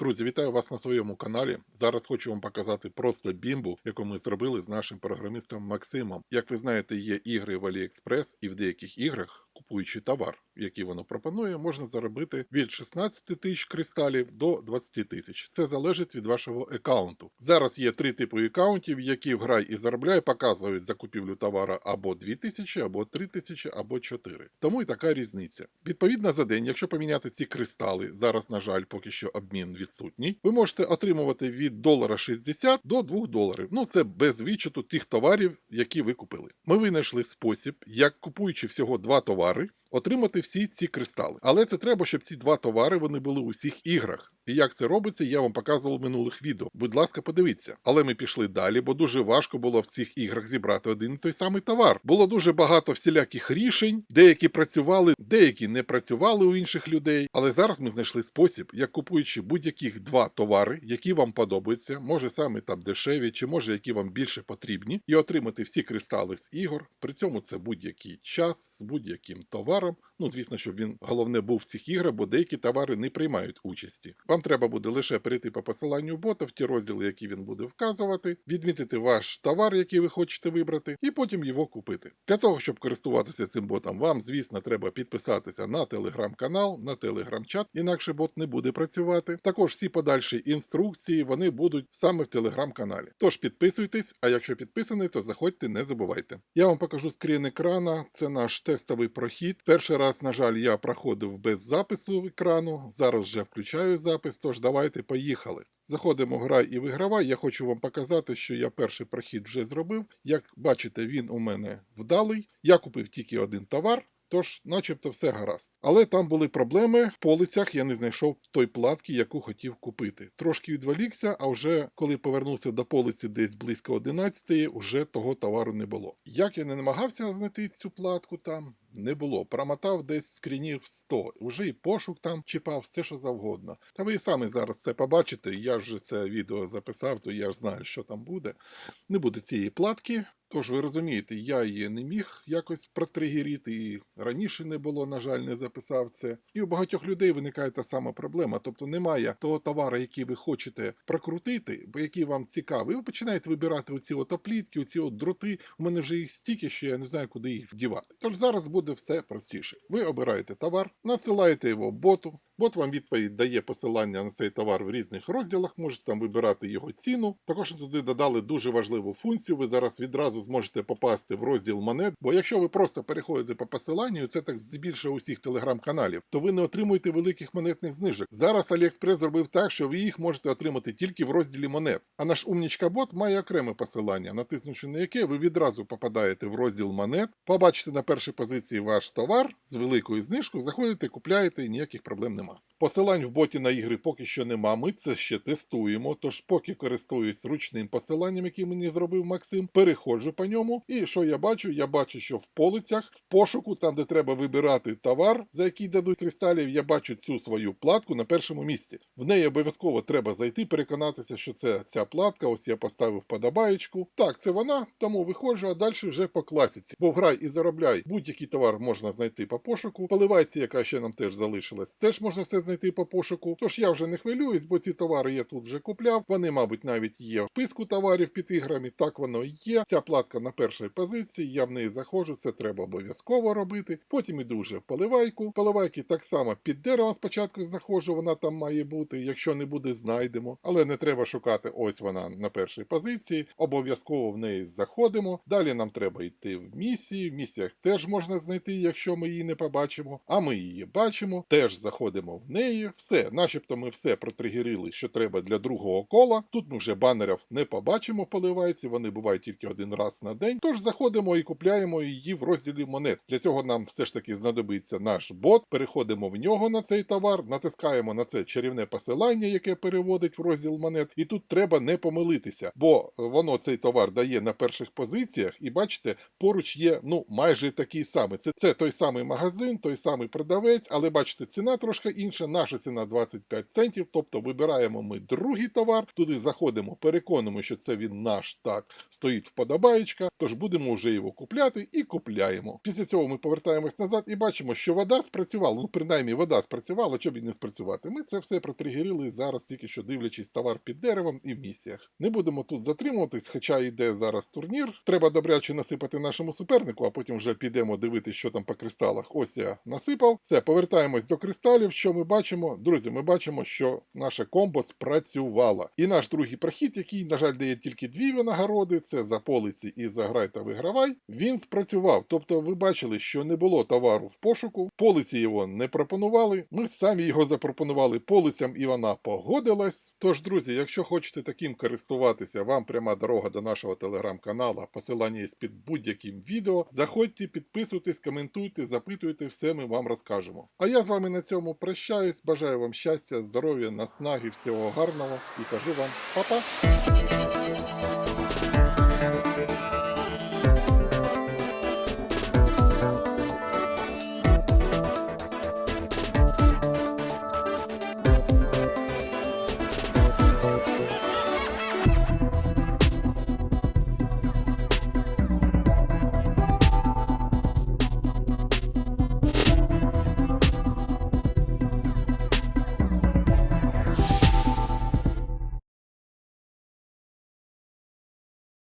Друзі, вітаю вас на своєму каналі. Зараз хочу вам показати просто бімбу, яку ми зробили з нашим програмістом Максимом. Як ви знаєте, є ігри в AliExpress, і в деяких іграх, купуючи товар, який воно пропонує, можна заробити від 16 тисяч кристалів до 20 тисяч. Це залежить від вашого аккаунту. Зараз є три типи аккаунтів, які в грай і заробляє, показують закупівлю товара або 2 тисячі, або 3 тисячі, або 4. Тому і така різниця. Відповідно за день, якщо поміняти ці кристали, зараз, на жаль, поки що обмін відсутній, ви можете отримувати від долара 60 до 2 доларів. Ну це без відчуту тих товарів, які ви купили. Ми винайшли спосіб, як купуючи всього два товари. Отримати всі ці кристали. Але це треба, щоб ці два товари вони були у всіх іграх. І як це робиться, я вам показував в минулих відео. Будь ласка, подивіться. Але ми пішли далі, бо дуже важко було в цих іграх зібрати один і той самий товар. Було дуже багато всіляких рішень, деякі працювали, деякі не працювали у інших людей. Але зараз ми знайшли спосіб, як купуючи будь-яких два товари, які вам подобаються, може саме там дешеві, чи може які вам більше потрібні, і отримати всі кристали з ігор. При цьому це будь-який час з будь-яким товаром. Ну, звісно, щоб він головне був в цих іграх, бо деякі товари не приймають участі. Вам треба буде лише перейти по посиланню бота в ті розділи, які він буде вказувати, відмітити ваш товар, який ви хочете вибрати, і потім його купити. Для того, щоб користуватися цим ботом, вам, звісно, треба підписатися на телеграм-канал, на телеграм-чат, інакше бот не буде працювати. Також всі подальші інструкції вони будуть саме в телеграм-каналі. Тож підписуйтесь, а якщо підписаний, то заходьте, не забувайте. Я вам покажу скрін екрана, це наш тестовий прохід. Перший раз, на жаль, я проходив без запису екрану. Зараз вже включаю запис, тож давайте поїхали. Заходимо в грай і вигравай. Я хочу вам показати, що я перший прохід вже зробив. Як бачите, він у мене вдалий. Я купив тільки один товар. Тож, начебто, все гаразд. Але там були проблеми. В полицях я не знайшов той платки, яку хотів купити. Трошки відволікся, а вже коли повернувся до полиці десь близько 11-ї, уже того товару не було. Як я не намагався знайти цю платку там, не було. Промотав десь скрінів 100. Уже і пошук там чіпав, все що завгодно. Та ви і самі зараз це побачите. Я ж це відео записав, то я ж знаю, що там буде. Не буде цієї платки. Тож ви розумієте, я її не міг якось протригерити, і раніше не було, на жаль, не записав це. І у багатьох людей виникає та сама проблема. Тобто немає того товару, який ви хочете прокрутити, бо який вам цікавий. Ви починаєте вибирати оці от оплітки, оці от дроти. У мене вже їх стільки, що я не знаю, куди їх вдівати. Тож зараз буде все простіше. Ви обираєте товар, надсилаєте його боту. Бот вам відповідь дає посилання на цей товар в різних розділах, можете там вибирати його ціну. Також туди додали дуже важливу функцію. Ви зараз відразу зможете попасти в розділ монет. Бо якщо ви просто переходите по посиланню, це так здебільшого усіх телеграм-каналів, то ви не отримуєте великих монетних знижок. Зараз AliExpress зробив так, що ви їх можете отримати тільки в розділі монет. А наш умнічка бот має окреме посилання, натиснувши на яке ви відразу попадаєте в розділ монет, побачите на першій позиції ваш товар з великою знижкою, заходите, купляєте і ніяких проблем немає. Посилань в боті на ігри поки що нема. Ми це ще тестуємо. Тож, поки користуюсь ручним посиланням, яке мені зробив Максим, переходжу по ньому. І що я бачу? Я бачу, що в полицях, в пошуку, там де треба вибирати товар, за який дадуть кристалів, я бачу цю свою платку на першому місці. В неї обов'язково треба зайти, переконатися, що це ця платка. Ось я поставив подобаєчку. Так, це вона, тому виходжу, а далі вже по класіці. Бо грай і заробляй будь-який товар можна знайти по пошуку. Поливайці, яка ще нам теж залишилась, теж можна все знайти по пошуку. Тож я вже не хвилююсь, бо ці товари я тут вже купляв. Вони, мабуть, навіть є в списку товарів під іграми. Так воно є. Ця платка на першій позиції. Я в неї заходжу. Це треба обов'язково робити. Потім іду вже в поливайку. Поливайки так само під деревом спочатку знаходжу. Вона там має бути. Якщо не буде, знайдемо. Але не треба шукати. Ось вона на першій позиції. Обов'язково в неї заходимо. Далі нам треба йти в місії. В місіях теж можна знайти, якщо ми її не побачимо. А ми її бачимо. Теж заходимо в неї. Все, начебто ми все протригерили, що треба для другого кола. Тут ми вже банерів не побачимо поливайці, вони бувають тільки один раз на день. Тож заходимо і купляємо її в розділі монет. Для цього нам все ж таки знадобиться наш бот. Переходимо в нього на цей товар, натискаємо на це чарівне посилання, яке переводить в розділ монет. І тут треба не помилитися, бо воно цей товар дає на перших позиціях, і бачите, поруч є ну майже такий самий. Це, це той самий магазин, той самий продавець, але бачите, ціна трошки інша. Наша ціна 25 центів. Тобто вибираємо ми другий товар, туди заходимо, переконуємо, що це він наш так стоїть вподобає. Яєчка, тож будемо вже його купляти і купляємо. Після цього ми повертаємось назад і бачимо, що вода спрацювала. Ну, принаймні, вода спрацювала, щоб і не спрацювати. Ми це все протригерили зараз, тільки що дивлячись товар під деревом і в місіях. Не будемо тут затримуватись, хоча йде зараз турнір. Треба добряче насипати нашому супернику, а потім вже підемо дивитися, що там по кристалах. Ось я насипав. Все, повертаємось до кристалів. Що ми бачимо? Друзі, ми бачимо, що наше комбо спрацювало. І наш другий прохід, який, на жаль, дає тільки дві винагороди: це за полиці і за грай та вигравай. Він спрацював. Тобто, ви бачили, що не було товару в пошуку, полиці його не пропонували. Ми самі його запропонували полицям, і вона погодилась. Тож, друзі, якщо хочете таким користуватися, вам пряма дорога до нашого телеграм-канала. Посилання є під будь-яким відео. Заходьте, підписуйтесь, коментуйте, запитуйте, все ми вам розкажемо. А я з вами на цьому прощаюсь. Бажаю вам щастя, здоров'я, наснаги, всього гарного і кажу вам па-па!